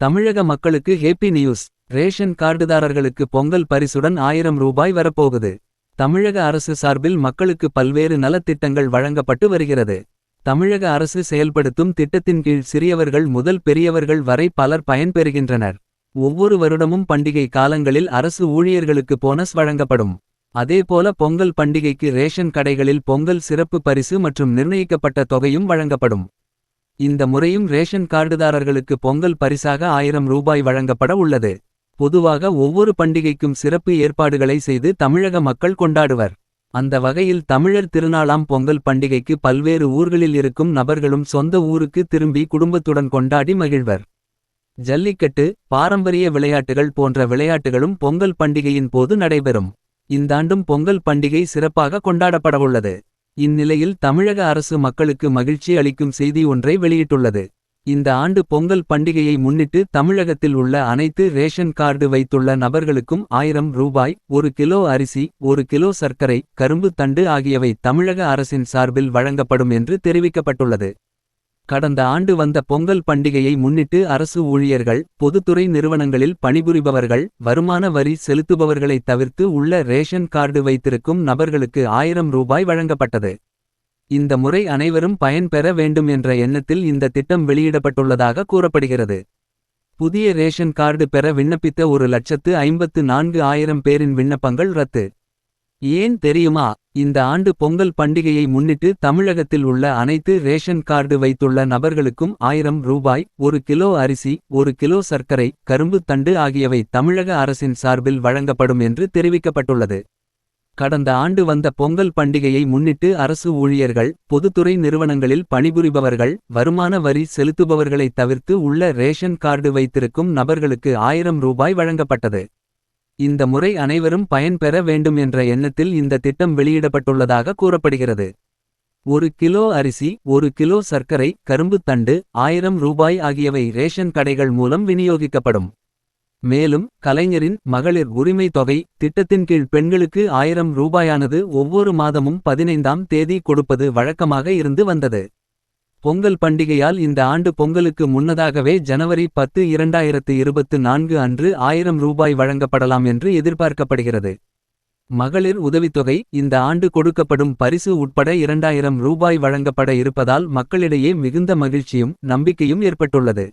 தமிழக மக்களுக்கு happy news. Ration கார்டுதாரர்களுக்கு பொங்கல் பரிசுடன் ஆயிரம் ரூபாய் வரப்போகுது. தமிழக அரசு சார்பில் மக்களுக்கு பல்வேறு நலத்திட்டங்கள் வழங்கப்பட்டு வருகிறது. தமிழக அரசு செயல்படுத்தும் திட்டத்தின் கீழ் சிறியவர்கள் முதல் பெரியவர்கள் வரை பலர் பயன்பெறுகின்றனர். ஒவ்வொரு வருடமும் பண்டிகை காலங்களில் அரசு ஊழியர்களுக்கு போனஸ் வழங்கப்படும். அதேபோல பொங்கல் பண்டிகைக்கு ரேஷன் கடைகளில் பொங்கல் சிறப்பு பரிசு மற்றும் நிர்ணயிக்கப்பட்ட தொகையும் வழங்கப்படும். இந்த முறையும் ரேஷன் கார்டுதாரர்களுக்கு பொங்கல் பரிசாக ஆயிரம் ரூபாய் வழங்கப்பட உள்ளது. பொதுவாக ஒவ்வொரு பண்டிகைக்கும் சிறப்பு ஏற்பாடுகளை செய்து தமிழக மக்கள் கொண்டாடுவர். அந்த வகையில் தமிழர் திருநாளாம் பொங்கல் பண்டிகைக்கு பல்வேறு ஊர்களில் இருக்கும் நபர்களும் சொந்த ஊருக்கு திரும்பி குடும்பத்துடன் கொண்டாடி மகிழ்வர். ஜல்லிக்கட்டு பாரம்பரிய விளையாட்டுகள் போன்ற விளையாட்டுகளும் பொங்கல் பண்டிகையின் போது நடைபெறும். இந்தாண்டும் பொங்கல் பண்டிகை சிறப்பாக கொண்டாடப்படவுள்ளது இந்நிலையில் தமிழக அரசு மக்களுக்கு மகிழ்ச்சி அளிக்கும் செய்தி ஒன்றை வெளியிட்டுள்ளது. இந்த ஆண்டு பொங்கல் பண்டிகையை முன்னிட்டு தமிழகத்தில் உள்ள அனைத்து ரேஷன் கார்டு வைத்துள்ள நபர்களுக்கும் ஆயிரம் ரூபாய் ஒரு கிலோ அரிசி ஒரு கிலோ சர்க்கரை கரும்பு தண்டு ஆகியவை தமிழக அரசின் சார்பில் வழங்கப்படும் என்று தெரிவிக்கப்பட்டுள்ளது. கடந்த ஆண்டு வந்த பொங்கல் பண்டிகையை முன்னிட்டு அரசு ஊழியர்கள் பொதுத்துறை நிறுவனங்களில் பணிபுரிபவர்கள் வருமான வரி செலுத்துபவர்களைத் தவிர்த்து உள்ள ரேஷன் கார்டு வைத்திருக்கும் நபர்களுக்கு ஆயிரம் ரூபாய் வழங்கப்பட்டது. இந்த முறை அனைவரும் பயன்பெற வேண்டும் என்ற எண்ணத்தில் இந்த திட்டம் வெளியிடப்பட்டுள்ளதாக கூறப்படுகிறது. புதிய ரேஷன் கார்டு பெற விண்ணப்பித்த ஒரு லட்சத்து ஐம்பத்து நான்கு ஆயிரம் பேரின் விண்ணப்பங்கள் ரத்து. ஏன் தெரியுமா? இந்த ஆண்டு பொங்கல் பண்டிகையை முன்னிட்டு தமிழகத்தில் உள்ள அனைத்து ரேஷன் கார்டு வைத்துள்ள நபர்களுக்கும் ஆயிரம் ரூபாய் ஒரு கிலோ அரிசி ஒரு கிலோ சர்க்கரை கரும்பு தண்டு ஆகியவை தமிழக அரசின் சார்பில் வழங்கப்படும் என்று தெரிவிக்கப்பட்டுள்ளது. கடந்த ஆண்டு வந்த பொங்கல் பண்டிகையை முன்னிட்டு அரசு ஊழியர்கள் பொதுத்துறை நிறுவனங்களில் பணிபுரிபவர்கள் வருமான வரி செலுத்துபவர்களைத் தவிர்த்து உள்ள ரேஷன் கார்டு வைத்திருக்கும் நபர்களுக்கு ஆயிரம் ரூபாய் வழங்கப்பட்டது. இந்த முறை அனைவரும் பயன்பெற வேண்டும் என்ற எண்ணத்தில் இந்த திட்டம் வெளியிடப்பட்டுள்ளதாக கூறப்படுகிறது. ஒரு கிலோ அரிசி ஒரு கிலோ சர்க்கரை கரும்பு தண்டு ஆயிரம் ரூபாய் ஆகியவை ரேஷன் கடைகள் மூலம் விநியோகிக்கப்படும். மேலும் கலைஞரின் மகளிர் உரிமை தொகை திட்டத்தின் கீழ் பெண்களுக்கு ஆயிரம் ரூபாயானது ஒவ்வொரு மாதமும் பதினைந்தாம் தேதி கொடுப்பது வழக்கமாக இருந்து வந்தது. பொங்கல் பண்டிகையால் இந்த ஆண்டு பொங்கலுக்கு முன்னதாகவே ஜனவரி பத்து இரண்டாயிரத்து இருபத்து நான்கு அன்று ஆயிரம் ரூபாய் வழங்கப்படலாம் என்று எதிர்பார்க்கப்படுகிறது. மகளிர் உதவித்தொகை இந்த ஆண்டு கொடுக்கப்படும் பரிசு உட்பட இரண்டாயிரம் ரூபாய் வழங்கப்பட இருப்பதால் மக்களிடையே மிகுந்த மகிழ்ச்சியும் நம்பிக்கையும் ஏற்பட்டுள்ளது.